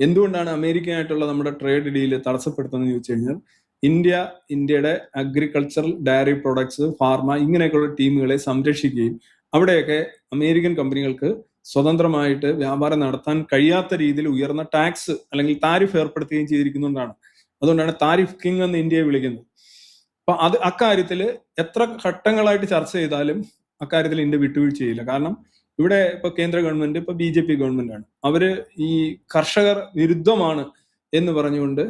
എന്തുകൊണ്ടാണ് അമേരിക്കയായിട്ടുള്ള നമ്മുടെ trade deal തടസ്സപ്പെടുത്തുന്നത് ചോദിച്ചു കഴിഞ്ഞാൽ ഇന്ത്യ ഇന്ത്യയുടെ അഗ്രികൾച്ചറൽ ഡയറി പ്രൊഡക്ട്സ് ഫാർമ ഇങ്ങനെയൊക്കെയുള്ള ടീമുകളെ സംരക്ഷിക്കുകയും അവിടെയൊക്കെ അമേരിക്കൻ കമ്പനികൾക്ക് സ്വതന്ത്രമായിട്ട് വ്യാപാരം നടത്താൻ കഴിയാത്ത രീതിയിൽ ഉയർന്ന ടാക്സ് അല്ലെങ്കിൽ താരിഫ് ഏർപ്പെടുത്തുകയും ചെയ്തിരിക്കുന്നതുകൊണ്ടാണ്. അതുകൊണ്ടാണ് താരിഫ് കിങ് എന്ന് ഇന്ത്യയെ വിളിക്കുന്നത്. അപ്പൊ അത് അക്കാര്യത്തിൽ എത്ര ഘട്ടങ്ങളായിട്ട് ചർച്ച ചെയ്താലും അക്കാര്യത്തിൽ ഇന്ത്യ വിട്ടുവീഴ്ച ചെയ്യില്ല കാരണം ഇവിടെ ഇപ്പൊ കേന്ദ്ര ഗവൺമെന്റ് ഇപ്പൊ ബി ജെ പി ഗവൺമെന്റ് ആണ്. അവർ ഈ കർഷകർ വിരുദ്ധമാണ് എന്ന് പറഞ്ഞുകൊണ്ട്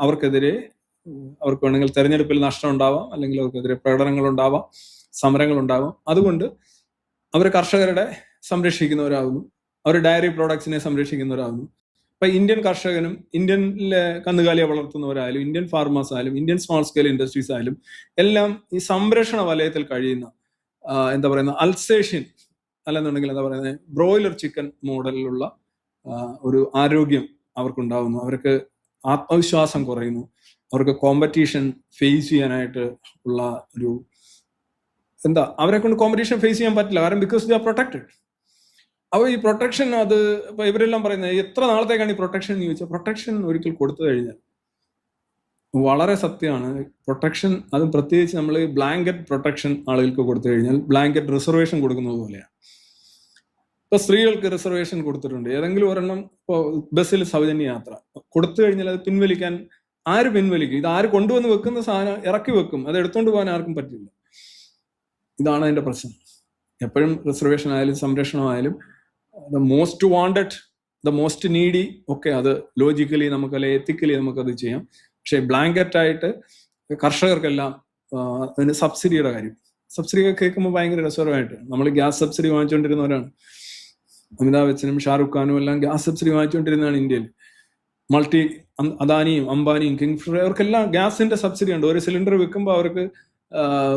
അവർക്കെതിരെ അവർക്ക് വേണമെങ്കിൽ തെരഞ്ഞെടുപ്പിൽ നഷ്ടം ഉണ്ടാവാം അല്ലെങ്കിൽ അവർക്കെതിരെ പ്രകടനങ്ങൾ ഉണ്ടാവാം സമരങ്ങൾ ഉണ്ടാവാം. അതുകൊണ്ട് അവർ കർഷകരുടെ സംരക്ഷിക്കുന്നവരാകുന്നു. അവർ ഡയറി പ്രോഡക്ട്സിനെ സംരക്ഷിക്കുന്നവരാകുന്നു. ഇപ്പൊ ഇന്ത്യൻ കർഷകനും ഇന്ത്യനിലെ കന്നുകാലിയെ വളർത്തുന്നവരായാലും ഇന്ത്യൻ ഫാർമേഴ്സ് ആയാലും ഇന്ത്യൻ സ്മോൾ സ്കെയിൽ ഇൻഡസ്ട്രീസ് ആയാലും എല്ലാം ഈ സംരക്ഷണ വലയത്തിൽ കഴിയുന്ന എന്താ പറയുന്ന അൽസേഷ്യൻ അല്ലെന്നുണ്ടെങ്കിൽ എന്താ പറയുന്നത് ബ്രോയിലർ ചിക്കൻ മോഡലിലുള്ള ഒരു ആരോഗ്യം അവർക്കുണ്ടാവുന്നു. അവർക്ക് ആത്മവിശ്വാസം കുറയുന്നു. അവർക്ക് കോമ്പറ്റീഷൻ ഫേസ് ചെയ്യാനായിട്ട് ഉള്ള ഒരു എന്താ അവരെ കൊണ്ട് കോമ്പറ്റീഷൻ ഫേസ് ചെയ്യാൻ പറ്റില്ല. കാരണം ബിക്കോസ് ദി ആർ പ്രൊട്ടക്റ്റഡ് അപ്പോൾ ഈ പ്രൊട്ടക്ഷൻ അത് ഇപ്പൊ ഇവരെല്ലാം പറയുന്നത് എത്ര നാളത്തേക്കാണ് ഈ പ്രൊട്ടക്ഷൻ എന്ന് ചോദിച്ചാൽ പ്രൊട്ടക്ഷൻ ഒരിക്കൽ കൊടുത്തു കഴിഞ്ഞാൽ വളരെ സത്യമാണ്. പ്രൊട്ടക്ഷൻ അതും പ്രത്യേകിച്ച് നമ്മൾ ബ്ലാങ്കറ്റ് പ്രൊട്ടക്ഷൻ ആളുകൾക്ക് കൊടുത്തു കഴിഞ്ഞാൽ ബ്ലാങ്കറ്റ് റിസർവേഷൻ കൊടുക്കുന്നത് പോലെയാണ്. ഇപ്പൊ സ്ത്രീകൾക്ക് റിസർവേഷൻ കൊടുത്തിട്ടുണ്ട്. ഏതെങ്കിലും ഒരെണ്ണം ഇപ്പോൾ ബസ്സിൽ സൗജന്യ യാത്ര. കൊടുത്തു കഴിഞ്ഞാൽ അത് പിൻവലിക്കാൻ ആര് പിൻവലിക്കും? ഇത് ആര് കൊണ്ടുവന്ന് വെക്കുന്ന സാധനം ഇറക്കി വെക്കും. അത് എടുത്തുകൊണ്ട് പോകാൻ ആർക്കും പറ്റില്ല. ഇതാണ് അതിന്റെ പ്രശ്നം. എപ്പോഴും റിസർവേഷൻ ആയാലും സംരക്ഷണമായാലും the most wanted the most needy ഒക്കെ അത് ലോജിക്കലി നമുക്ക് അല്ലെ എത്തിക്കലി നമുക്കത് ചെയ്യാം. പക്ഷെ ബ്ലാങ്കറ്റ് ആയിട്ട് കർഷകർക്കെല്ലാം അതിന് സബ്സിഡിയുടെ കാര്യം. സബ്സിഡി ഒക്കെ കേൾക്കുമ്പോൾ ഭയങ്കര രസകരമായിട്ട് നമ്മൾ ഗ്യാസ് സബ്സിഡി വാങ്ങിച്ചുകൊണ്ടിരുന്നവരാണ് അമിതാഭ് ബച്ചനും ഷാറുഖ് ഖാനും എല്ലാം ഗ്യാസ് സബ്സിഡി വാങ്ങിച്ചുകൊണ്ടിരുന്നതാണ് ഇന്ത്യയിൽ. മൾട്ടി അദാനിയും അംബാനിയും കിങ് ഫ്രൈ അവർക്കെല്ലാം ഗ്യാസിന്റെ സബ്സിഡി ഉണ്ട്. ഒരു സിലിണ്ടർ വിൽക്കുമ്പോൾ അവർക്ക്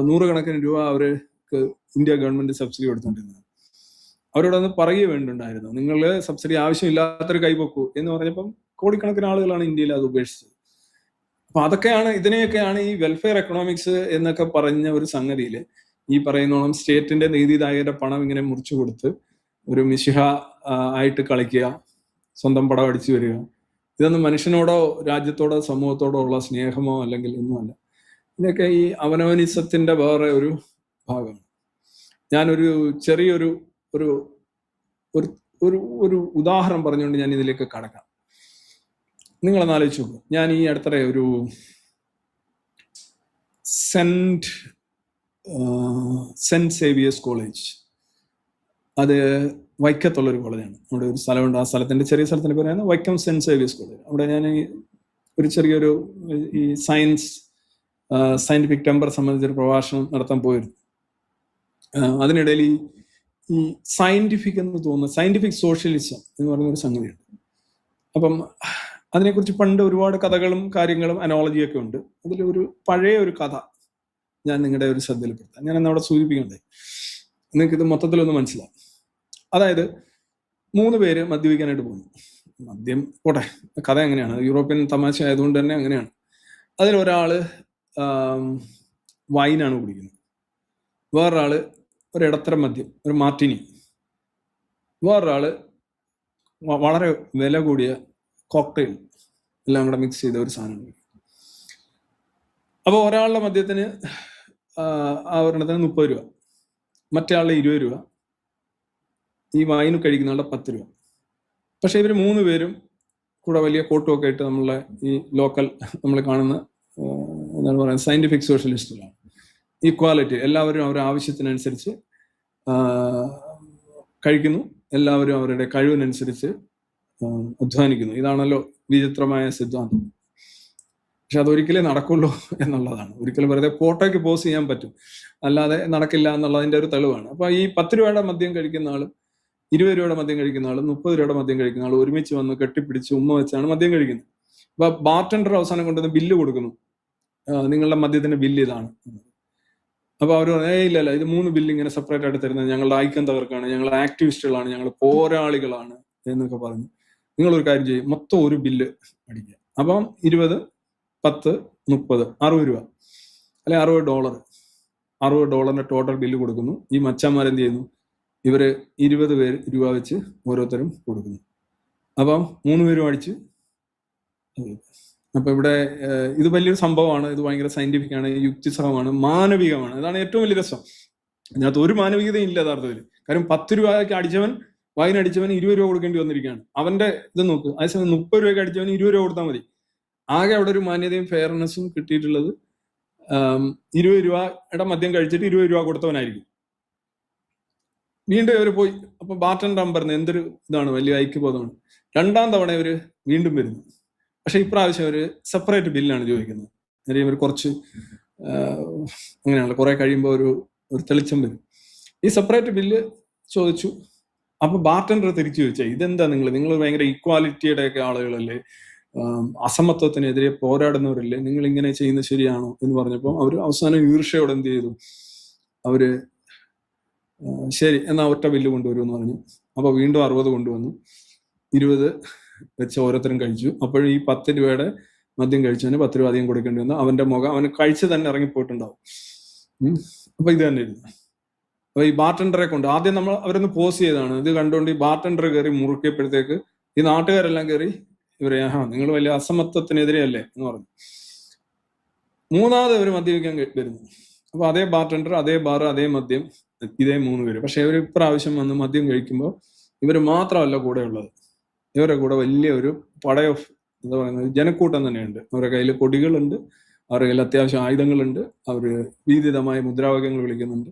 നൂറുകണക്കിന് രൂപ അവർക്ക് ഇന്ത്യ ഗവൺമെന്റ് സബ്സിഡി കൊടുത്തോണ്ടിരുന്നത്. അവരോടൊന്ന് പറയുക വേണ്ടിണ്ടായിരുന്നു. നിങ്ങൾ സബ്സിഡി ആവശ്യമില്ലാത്തൊരു കൈവെക്കൂ എന്ന് പറഞ്ഞപ്പം കോടിക്കണക്കിന് ആളുകളാണ് ഇന്ത്യയിൽ അത് ഉപേക്ഷിച്ചത്. അപ്പൊ അതൊക്കെയാണ് ഇതിനെയൊക്കെയാണ് ഈ വെൽഫെയർ എക്കണോമിക്സ് എന്നൊക്കെ പറഞ്ഞ ഒരു സംഗതിയിൽ ഈ പറയുന്നോളം സ്റ്റേറ്റിന്റെ നീതിദായകരുടെ പണം ഇങ്ങനെ മുറിച്ചു കൊടുത്ത് ഒരു മിശിഹ ആയിട്ട് കളിക്കുക സ്വന്തം പടം അടിച്ചു വരിക. ഇതൊന്നും മനുഷ്യനോടോ രാജ്യത്തോടോ സമൂഹത്തോടോ ഉള്ള സ്നേഹമോ അല്ലെങ്കിൽ ഒന്നുമല്ല. ഇതൊക്കെ ഈ അവനവനിസത്തിന്റെ വേറെ ഒരു ഭാഗമാണ്. ഞാനൊരു ചെറിയൊരു ഒരു ഒരു ഒരു ഒരു ഉദാഹരണം പറഞ്ഞുകൊണ്ട് ഞാൻ ഇതിലേക്ക് കടക്കാം. നിങ്ങളൊന്ന് ആലോചിച്ച് ഞാൻ ഈ അടുത്തിടെ ഒരു സെന്റ് സെന്റ് സേവിയേഴ്സ് കോളേജ് അത് വൈക്കത്തുള്ള ഒരു കോളേജാണ് അവിടെ ഒരു സ്ഥലമുണ്ട്. ആ സ്ഥലത്തിന്റെ ചെറിയ സ്ഥലത്തിന്റെ പേരാണ് വൈക്കം സെന്റ് സേവിയസ് കോളേജ് അവിടെ ഞാൻ ഒരു ചെറിയൊരു ഈ സയൻസ് സയന്റിഫിക് ടെമ്പർ സംബന്ധിച്ചൊരു പ്രഭാഷണം നടത്താൻ പോയിരുന്നു. അതിനിടയിൽ ഈ ഈ എന്ന് തോന്നുന്ന സയന്റിഫിക് സോഷ്യലിസം എന്ന് പറയുന്ന ഒരു സംഗതിയുണ്ട്. അപ്പം അതിനെക്കുറിച്ച് പണ്ട് ഒരുപാട് കഥകളും കാര്യങ്ങളും അനോളജിയൊക്കെ ഉണ്ട്. അതിലൊരു പഴയ ഒരു കഥ ഞാൻ നിങ്ങളുടെ ഒരു ശ്രദ്ധയിൽപ്പെടുത്താം. ഞാൻ അന്ന് അവിടെ സൂചിപ്പിക്കണ്ടേ നിങ്ങൾക്ക് ഇത് മൊത്തത്തിലൊന്ന് മനസ്സിലാവും. അതായത് മൂന്ന് പേര് മദ്യപിക്കാനായിട്ട് പോകുന്നു. മദ്യം പോട്ടെ കഥ എങ്ങനെയാണ്? യൂറോപ്യൻ തമാശ ആയതുകൊണ്ട് തന്നെ അങ്ങനെയാണ്. അതിൽ ഒരാൾ ആം, വൈനാണ് കുടിക്കുന്നത്. വേറൊരാൾ ഒരു ഇടത്തരം മദ്യം ഒരു മാർട്ടിനി. വേറൊരാൾ വളരെ വില കൂടിയ കോക്ടെയിൽ എല്ലാം കൂടെ മിക്സ് ചെയ്ത ഒരു സാധനം അപ്പോൾ ഒരാളുടെ മദ്യത്തിന് ആ ഒരെണ്ണത്തിന് മുപ്പത് രൂപ. മറ്റേ ആളുടെ ഇരുപത് രൂപ. ഈ വൈന് കഴിക്കുന്ന ആളുടെ പത്ത് രൂപ. പക്ഷെ ഇവർ മൂന്ന് പേരും കൂടെ വലിയ കോട്ടും ഒക്കെ ഇട്ട് നമ്മളെ ഈ ലോക്കൽ നമ്മൾ കാണുന്ന എന്താണ് പറയുക സയന്റിഫിക് സോഷ്യലിസ്റ്റുകളാണ് ഈക്വാലിറ്റി എല്ലാവരും അവരുടെ ആവശ്യത്തിനനുസരിച്ച് കഴിക്കുന്നു. എല്ലാവരും അവരുടെ കഴിവിനനുസരിച്ച് അധ്വാനിക്കുന്നു. ഇതാണല്ലോ വിചിത്രമായ സിദ്ധാന്തം. പക്ഷെ അതൊരിക്കലേ നടക്കുള്ളൂ എന്നുള്ളതാണ്. ഒരിക്കലും വെറുതെ ഫോട്ടോയ്ക്ക് പോസ് ചെയ്യാൻ പറ്റും. അല്ലാതെ നടക്കില്ല എന്നുള്ളതിന്റെ ഒരു തെളിവാണ്. അപ്പൊ ഈ പത്ത് രൂപയുടെ മദ്യം കഴിക്കുന്ന ആളും ഇരുപത് രൂപയുടെ മദ്യം കഴിക്കുന്ന ആളും മുപ്പത് രൂപയുടെ മദ്യം കഴിക്കുന്ന ആളും ഒരുമിച്ച് വന്ന് കെട്ടിപ്പിടിച്ച് ഉമ്മ വെച്ചാണ് മദ്യം കഴിക്കുന്നത്. അപ്പൊ ബാർട്ടൻഡർ അവസാനം കൊണ്ടുവന്ന് ബില്ല് കൊടുക്കുന്നു. നിങ്ങളുടെ മദ്യത്തിന്റെ ബില്ല് ഇതാണ്. അപ്പൊ അവർ പറഞ്ഞു ഏ ഇല്ല ഇത് മൂന്ന് ബില്ല് ഇങ്ങനെ സെപ്പറേറ്റ് ആയിട്ട് തരുന്നത് ഞങ്ങളുടെ ഐക്യം തകർക്കാണ് ഞങ്ങൾ ആക്ടിവിസ്റ്റുകളാണ് ഞങ്ങൾ പോരാളികളാണ് എന്നൊക്കെ പറഞ്ഞു. നിങ്ങൾ ഒരു കാര്യം ചെയ്യും മൊത്തം ഒരു ബില്ല് അടിക്കുക. അപ്പം ഇരുപത് പത്ത് മുപ്പത് അറുപത് രൂപ. അല്ലെ അറുപത് ഡോളർ അറുപത് ഡോളറിന്റെ ടോട്ടൽ ബില്ല് കൊടുക്കുന്നു. ഈ മച്ചന്മാരെന്ത് ചെയ്യുന്നു? ഇവർ ഇരുപത് പേര് രൂപ വെച്ച് ഓരോരുത്തരും കൊടുക്കുന്നു. അപ്പം മൂന്ന് പേരും അടിച്ച് അപ്പൊ ഇവിടെ ഇത് വലിയൊരു സംഭവമാണ്. ഇത് ഭയങ്കര സയന്റിഫിക് ആണ് യുക്തിസഹമാണ് മാനവികമാണ്. അതാണ് ഏറ്റവും വലിയ രസം. അതിനകത്ത് ഒരു മാനവികതയും ഇല്ല യഥാർത്ഥത്തിൽ കാര്യം പത്ത് രൂപയ്ക്ക് അടിച്ചവൻ വൈൻ അടിച്ചവൻ ഇരുപത് രൂപ കൊടുക്കേണ്ടി വന്നിരിക്കുകയാണ്. അവന്റെ ഇത് നോക്ക്. അതേസമയം മുപ്പത് രൂപയ്ക്ക് അടിച്ചവൻ ഇരുപത് രൂപ കൊടുത്താൽ മതി. ആകെ അവിടെ ഒരു മാന്യതയും ഫെയർനെസ്സും കിട്ടിയിട്ടുള്ളത് ഇരുപത് രൂപയുടെ മദ്യം കഴിച്ചിട്ട് ഇരുപത് രൂപ കൊടുത്തവനായിരിക്കും. വീണ്ടും ഇവർ പോയി. അപ്പൊ ബാർട്ടൻഡർ പറഞ്ഞു എന്തൊരു ഇതാണ് വലിയ ഐക്യബോധമാണ്. രണ്ടാം തവണ അവർ വീണ്ടും വരുന്നു പക്ഷെ ഇപ്രാവശ്യം ഒരു സെപ്പറേറ്റ് ബില്ലാണ് ചോദിക്കുന്നത്. നേരെ ഇവർ കുറച്ച് അങ്ങനെയാണല്ലോ. കുറെ കഴിയുമ്പോൾ ഒരു ഒരു തെളിച്ചം വരും. ഈ സെപ്പറേറ്റ് ബില്ല് ചോദിച്ചു. അപ്പൊ ബാർട്ടൻഡർ തിരിച്ചു ചോദിച്ചാൽ ഇതെന്താ നിങ്ങൾ നിങ്ങൾ ഭയങ്കര ഈക്വാലിറ്റിയുടെ ഒക്കെ ആളുകളല്ലേ? അസമത്വത്തിനെതിരെ പോരാടുന്നവരല്ലേ? നിങ്ങൾ ഇങ്ങനെ ചെയ്യുന്നത് ശരിയാണോ? എന്ന് പറഞ്ഞപ്പോൾ അവർ അവസാനം ഈർഷയോടെ എന്ത് ചെയ്തു? അവർ ശരി എന്നാ ഒറ്റ ബില്ല് കൊണ്ടുവരും എന്ന് പറഞ്ഞു. അപ്പൊ വീണ്ടും അറുപത് കൊണ്ടുവന്നു. ഇരുപത് വെച്ച് ഓരോരുത്തരും കഴിച്ചു. അപ്പോഴും ഈ പത്ത് രൂപയുടെ മദ്യം കഴിച്ചവന് പത്ത് രൂപ അധികം കൊടുക്കേണ്ടി വന്നു. അവന്റെ മുഖം അവന് കഴിച്ച് തന്നെ ഇറങ്ങിപ്പോയിട്ടുണ്ടാവും. അപ്പൊ ഇത് തന്നെ ഇരുന്നു അപ്പൊ ഈ ബാർട്ടൻഡറെ കൊണ്ട് ആദ്യം നമ്മൾ അവരൊന്ന് പോസ് ചെയ്താണ്. ഇത് കണ്ടുകൊണ്ട് ഈ ബാർട്ടൻഡർ കയറി മുറുക്കിയപ്പോഴത്തേക്ക് ഈ നാട്ടുകാരെല്ലാം കയറി ഇവരെ ആഹാ നിങ്ങൾ വലിയ അസമത്വത്തിനെതിരെയല്ലേ? എന്ന് പറഞ്ഞു. മൂന്നാമത് അവർ മദ്യപിക്കാൻ വരുന്നു. അപ്പൊ അതേ ബാർട്ടൻഡർ അതേ ബാർ അതേ മദ്യം ഇതേ മൂന്ന് പേര്. പക്ഷെ ഇവർ ഇപ്രാവശ്യം വന്ന് മദ്യം കഴിക്കുമ്പോൾ ഇവർ മാത്രമല്ല കൂടെ ഉള്ളത് ഇവരുടെ കൂടെ വലിയ ഒരു പടയ എന്താ പറയുന്നത് ജനക്കൂട്ടം തന്നെയുണ്ട്. അവരുടെ കയ്യിൽ കൊടികളുണ്ട് അവരുടെ കയ്യിൽ അത്യാവശ്യം ആയുധങ്ങളുണ്ട് അവർ വീതിതമായ മുദ്രാവാക്യങ്ങൾ വിളിക്കുന്നുണ്ട്.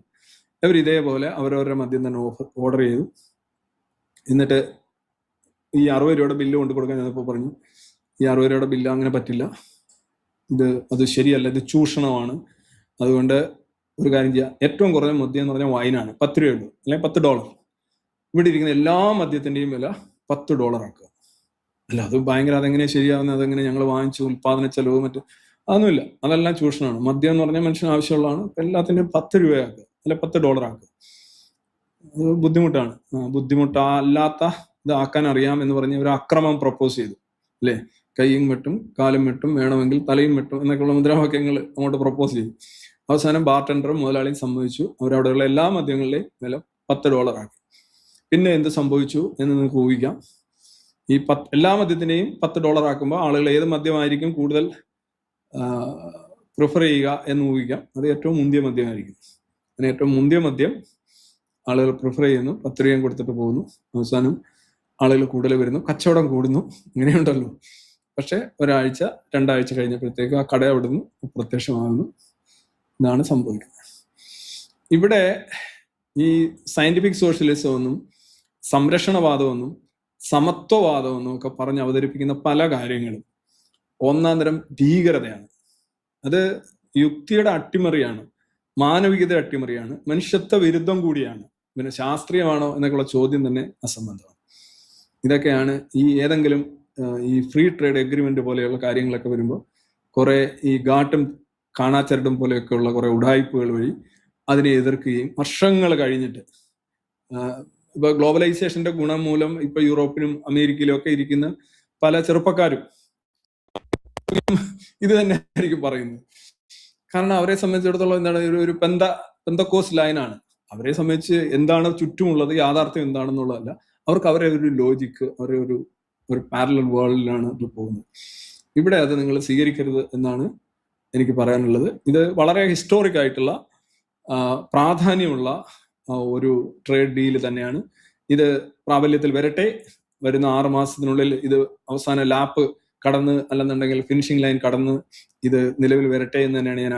ഇവർ ഇതേപോലെ അവരവരുടെ മദ്യം തന്നെ ഓർഡർ ചെയ്തു. എന്നിട്ട് ഈ അറുപത് രൂപയുടെ ബില്ല് കൊണ്ട് കൊടുക്കാൻ ഞാനിപ്പോൾ പറഞ്ഞു ഈ അറുപത് രൂപയുടെ ബില്ല് അങ്ങനെ പറ്റില്ല. ഇത് അത് ശരിയല്ല ഇത് ചൂഷണമാണ്. അതുകൊണ്ട് ഒരു കാര്യം ചെയ്യുക ഏറ്റവും കുറഞ്ഞ മദ്യം എന്ന് പറഞ്ഞാൽ വൈനാണ് പത്ത് രൂപയുള്ളൂ അല്ലെങ്കിൽ പത്ത് ഡോളർ ഇവിടെ ഇരിക്കുന്ന എല്ലാ മദ്യത്തിന്റെയും വില പത്ത് ഡോളർ ആക്കുക. അല്ല അത് ഭയങ്കര അതെങ്ങനെ ശരിയാവുന്നത്? അതെങ്ങനെ ഞങ്ങൾ വാങ്ങിച്ചു ഉൽപാദന ചെലവ് മറ്റു അതൊന്നുമില്ല. അതെല്ലാം ചൂഷണമാണ്. മദ്യം എന്ന് പറഞ്ഞാൽ മനുഷ്യന് ആവശ്യമുള്ളതാണ്. എല്ലാത്തിന്റെയും പത്ത് രൂപയാക്കുക. അല്ലെ പത്ത് ഡോളർ ആക്കുക. അത് ബുദ്ധിമുട്ടാണ്. ബുദ്ധിമുട്ടല്ലാത്ത ഇതാക്കാൻ അറിയാം എന്ന് പറഞ്ഞ് ഒരു അക്രമം പ്രപ്പോസ് ചെയ്തു. അല്ലേ? കൈയും വെട്ടും കാലും വെട്ടും വേണമെങ്കിൽ തലയും വെട്ടും എന്നൊക്കെയുള്ള മുദ്രാവാക്യങ്ങൾ അങ്ങോട്ട് പ്രപ്പോസ് ചെയ്തു. അവസാനം ബാർട്ടൻഡറും മുതലാളിയും സമ്മതിച്ചു. അവരവിടെയുള്ള എല്ലാ മദ്യങ്ങളുടെയും വില പത്ത് ഡോളർ ആക്കി പിന്നെ എന്ത് സംഭവിച്ചു എന്ന് നിങ്ങൾക്ക് ഊഹിക്കാം. ഈ പത്ത് എല്ലാ മദ്യത്തിനെയും പത്ത് ഡോളർ ആക്കുമ്പോൾ ആളുകൾ ഏത് മദ്യമായിരിക്കും കൂടുതൽ പ്രിഫർ ചെയ്യുക എന്ന് ഊഹിക്കാം. അത് ഏറ്റവും മുന്തിയ മദ്യമായിരിക്കും. അങ്ങനെ ഏറ്റവും മുന്തിയ മദ്യം ആളുകൾ പ്രിഫർ ചെയ്യുന്നു പത്ത് രൂപയും കൊടുത്തിട്ട് പോകുന്നു. അവസാനം ആളുകൾ കൂടുതൽ വരുന്നു കച്ചവടം കൂടുന്നു. ഇങ്ങനെയുണ്ടല്ലോ. പക്ഷെ ഒരാഴ്ച രണ്ടാഴ്ച കഴിഞ്ഞപ്പോഴത്തേക്ക് ആ കട അവിടുന്ന് പ്രത്യക്ഷമാകുന്നു. ഇതാണ് സംഭവിക്കുന്നത്. ഇവിടെ ഈ സയന്റിഫിക് സോഷ്യലിസം ഒന്നും സംരക്ഷണവാദമൊന്നും സമത്വവാദമൊന്നും ഒക്കെ പറഞ്ഞ് അവതരിപ്പിക്കുന്ന പല കാര്യങ്ങളും ഒന്നാം തരം ഭീകരതയാണ്. അത് യുക്തിയുടെ അട്ടിമറിയാണ് മാനവികതയുടെ അട്ടിമറിയാണ് മനുഷ്യത്വ വിരുദ്ധം കൂടിയാണ്. പിന്നെ ശാസ്ത്രീയമാണോ എന്നൊക്കെയുള്ള ചോദ്യം തന്നെ അസംബന്ധമാണ്. ഇതൊക്കെയാണ് ഈ ഏതെങ്കിലും ഈ ഫ്രീ ട്രേഡ് എഗ്രിമെന്റ് പോലെയുള്ള കാര്യങ്ങളൊക്കെ വരുമ്പോൾ കുറെ ഈ ഗാട്ടും കാണാച്ചരടും പോലെയൊക്കെയുള്ള കുറെ ഉടായ്പകൾ വഴി അതിനെ എതിർക്കുകയും വർഷങ്ങൾ കഴിഞ്ഞിട്ട് ഇപ്പൊ ഗ്ലോബലൈസേഷന്റെ ഗുണം മൂലം ഇപ്പൊ യൂറോപ്പിനും അമേരിക്കയിലും ഒക്കെ ഇരിക്കുന്ന പല ചെറുപ്പക്കാരും ഇത് തന്നെ ആയിരിക്കും പറയുന്നത്. കാരണം അവരെ സംബന്ധിച്ചിടത്തോളം എന്താണ് ഒരു ഒരു പെന്ത പെന്തക്കോസ് ലൈനാണ്. അവരെ സംബന്ധിച്ച് എന്താണ് ചുറ്റുമുള്ളത് യാഥാർത്ഥ്യം എന്താണെന്നുള്ളതല്ല അവർക്ക് അവരെ ഒരു ലോജിക്ക് അവരെ ഒരു ഒരു പാരലൽ വേൾഡിലാണ് ഇത് പോകുന്നത്. ഇവിടെ അത് നിങ്ങൾ സ്വീകരിക്കരുത് എന്നാണ് എനിക്ക് പറയാനുള്ളത്. ഇത് വളരെ ഹിസ്റ്റോറിക് ആയിട്ടുള്ള പ്രാധാന്യമുള്ള ഒരു ട്രേഡ് ഡീൽ തന്നെയാണ്. ഇത് പ്രാബല്യത്തിൽ വരട്ടെ. വരുന്ന ആറ് മാസത്തിനുള്ളിൽ ഇത് അവസാന ലാപ്പ് കടന്ന് അല്ലെന്നുണ്ടെങ്കിൽ ഫിനിഷിംഗ് ലൈൻ കടന്ന് ഇത് നിലവിൽ വരട്ടെ എന്ന് തന്നെയാണ് ഞാൻ